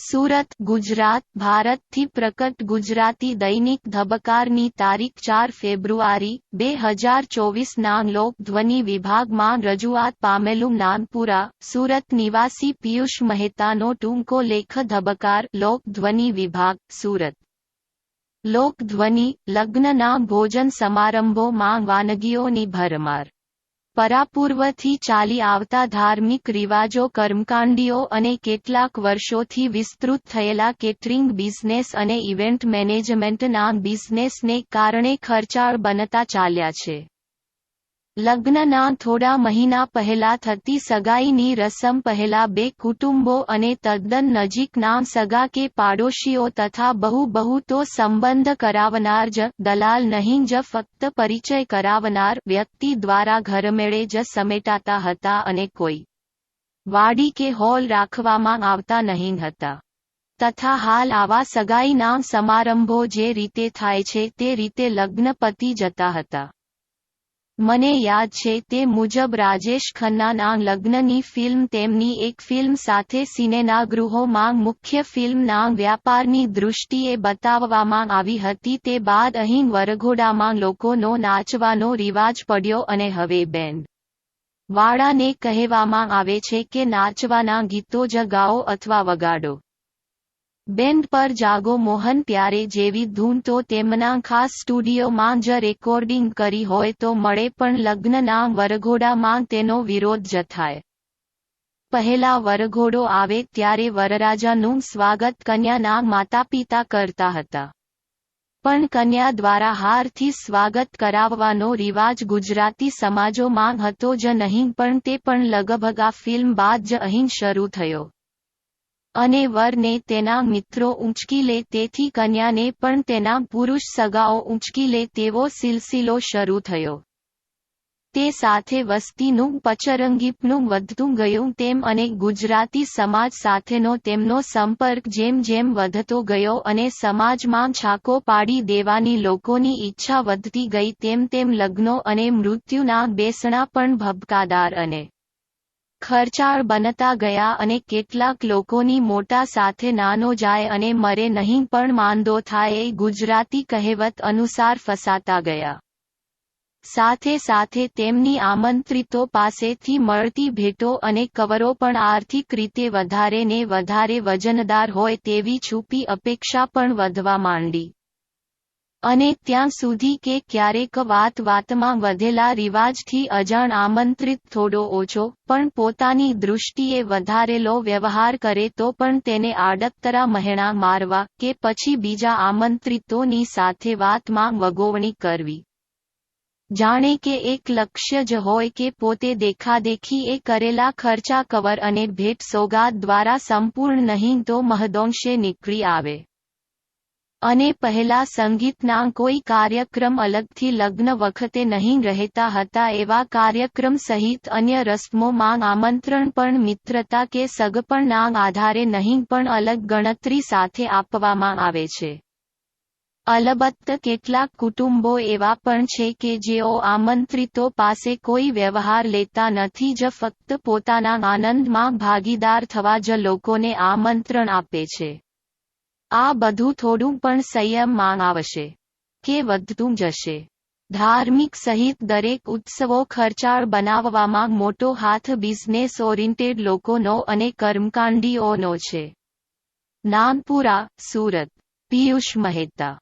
સુરત, ગુજરાત, ભારતથી પ્રકટ ગુજરાતી દૈનિક ધબકારની તારીખ ચાર ફેબ્રુઆરી, બે હજાર ચોવીસના લોક ધ્વનિ વિભાગમાં રજૂઆત પામેલું નાનપુરા, સુરત નિવાસી પિયુષ મહેતાનો ટૂંકો લેખ ધબકાર લોક ધ્વનિ વિભાગ, સુરત. લોક ધ્વનિ લગ્નના ભોજન સમારંભોમાં વાનગીઓની ભરમાર. પરાપૂર્વથી ચાલી આવતા ધાર્મિક રિવાજો કર્મકાંડીઓ અને કેટલાક વર્ષોથી વિસ્તૃત થયેલા કેટરિંગ બિઝનેસ અને ઇવેન્ટ મેનેજમેન્ટના બિઝનેસને કારણે ખર્ચાળ બનતા ચાલ્યા છે. લગ્નના થોડા મહિના પહેલા થતી સગાઈની રસમ પહેલા બે કુટુંબો અને તદ્દન નજીકના સગા કે પાડોશીઓ તથા બહુ બહુ તો સંબંધ કરાવનાર જ દલાલ નહીં જ ફક્ત પરિચય કરાવનાર વ્યક્તિ દ્વારા ઘરમેળે જ સમેટાતા હતા અને કોઈ વાડી કે હોલ રાખવામાં આવતા નહીં હતા. તથા હાલ આવા સગાઈના સમારંભો જે રીતે થાય છે તે રીતે લગ્ન પતી જતા હતા. મને યાદ છે તે મુજબ રાજેશ ખન્નાના લગ્નની ફિલ્મ તેમની એક ફિલ્મ સાથે સિનેના ગૃહોમાં મુખ્ય ફિલ્મના વ્યાપારની દૃષ્ટિએ બતાવવામાં આવી હતી તે બાદ અહીં વરઘોડામાં લોકોનો નાચવાનો રિવાજ પડ્યો અને હવે બેન્ડ વાળાને કહેવામાં આવે છે કે નાચવાના ગીતો જ ગાઓ અથવા વગાડો. બેન્ડ પર જાગો મોહન પ્યારે જેવી ધૂન તો તેમના ખાસ સ્ટુડિયોમાં જ રેકોર્ડિંગ કરી હોય તો મળે પણ લગ્નના વરઘોડામાં તેનો વિરોધ જ થાય. પહેલા વરઘોડો આવે ત્યારે વરરાજાનું સ્વાગત કન્યાના માતાપિતા કરતા હતા. પણ કન્યા દ્વારા હારથી સ્વાગત કરાવવાનો રિવાજ ગુજરાતી સમાજોમાં હતો જ નહીં પણ તે પણ લગભગ આ ફિલ્મ બાદ જ અહીં શરૂ થયો. અને વરને તેના મિત્રો ઊંચકી લે, તેથી કન્યાને પણ તેના પુરુષ સગાઓ ઊંચકી લે તેવો સિલસિલો શરૂ થયો. તે સાથે વસ્તીનું, પચરંગીપનું વધતું ગયું તેમ અને ગુજરાતી સમાજ સાથેનો તેમનો સંપર્ક જેમ જેમ વધતો ગયો અને સમાજમાં છાકો પાડી દેવાની લોકોની ઈચ્છા વધતી ગઈ તેમ તેમ લગ્નો અને મૃત્યુના બેસણા પણ ભબકાદાર અને ખર્ચાળ બનતા ગયા અને કેટલાક લોકોની મોટા સાથે નાનો જાય અને મરે નહીં પણ માંદો થાય ગુજરાતી કહેવત અનુસાર ફસાતા ગયા. સાથે સાથે તેમની આમંત્રિતો પાસેથી મળતી ભેટો અને કવરો પણ આર્થિક રીતે વધારે ને વધારે વજનદાર હોય તેવી છૂપી અપેક્ષા પણ વધવા માંડી. અને ત્યાં સુધી કે ક્યારેક વાત વાતમાં વધેલા રિવાજથી અજાણ આમંત્રિત થોડો ઓછો, પણ પોતાની દૃષ્ટિએ વધારેલો વ્યવહાર કરે તો પણ તેને આડતરા મહેણા મારવા કે પછી બીજા આમંત્રિતોની સાથે વાતમાં વગોવણી કરવી. જાણે કે એક લક્ષ્ય જ હોય કે પોતે દેખાદેખી એ કરેલા ખર્ચા કવર અને ભેટ સોગાદ દ્વારા સંપૂર્ણ નહીં તો મહદોંશે નીકળી આવે. અને પહેલા સંગીતના કોઈ કાર્યક્રમ અલગથી લગ્ન વખતે નહીં રહેતા હતા એવા કાર્યક્રમ સહિત અન્ય રસ્મોમાં આમંત્રણ પણ મિત્રતા કે સગપણના આધારે નહીં પણ અલગ ગણતરી સાથે આપવામાં આવે છે. અલબત્ત કેટલાક કુટુંબો એવા પણ છે કે જેઓ આમંત્રિતો પાસે કોઈ વ્યવહાર લેતા નથી જ ફક્ત પોતાના આનંદમાં ભાગીદાર થવા જ લોકોને આમંત્રણ આપે છે. આ બધું થોડું પણ સંયમમાં આવશે. કે વધતું જશે ધાર્મિક સહિત દરેક ઉત્સવો ખર્ચાળ બનાવવામાં મોટો હાથ બિઝનેસ ઓરિએન્ટેડ લોકોનો અને કર્મકાંડીઓનો છે. નાનપુરા, સુરત. પિયુષ મહેતા.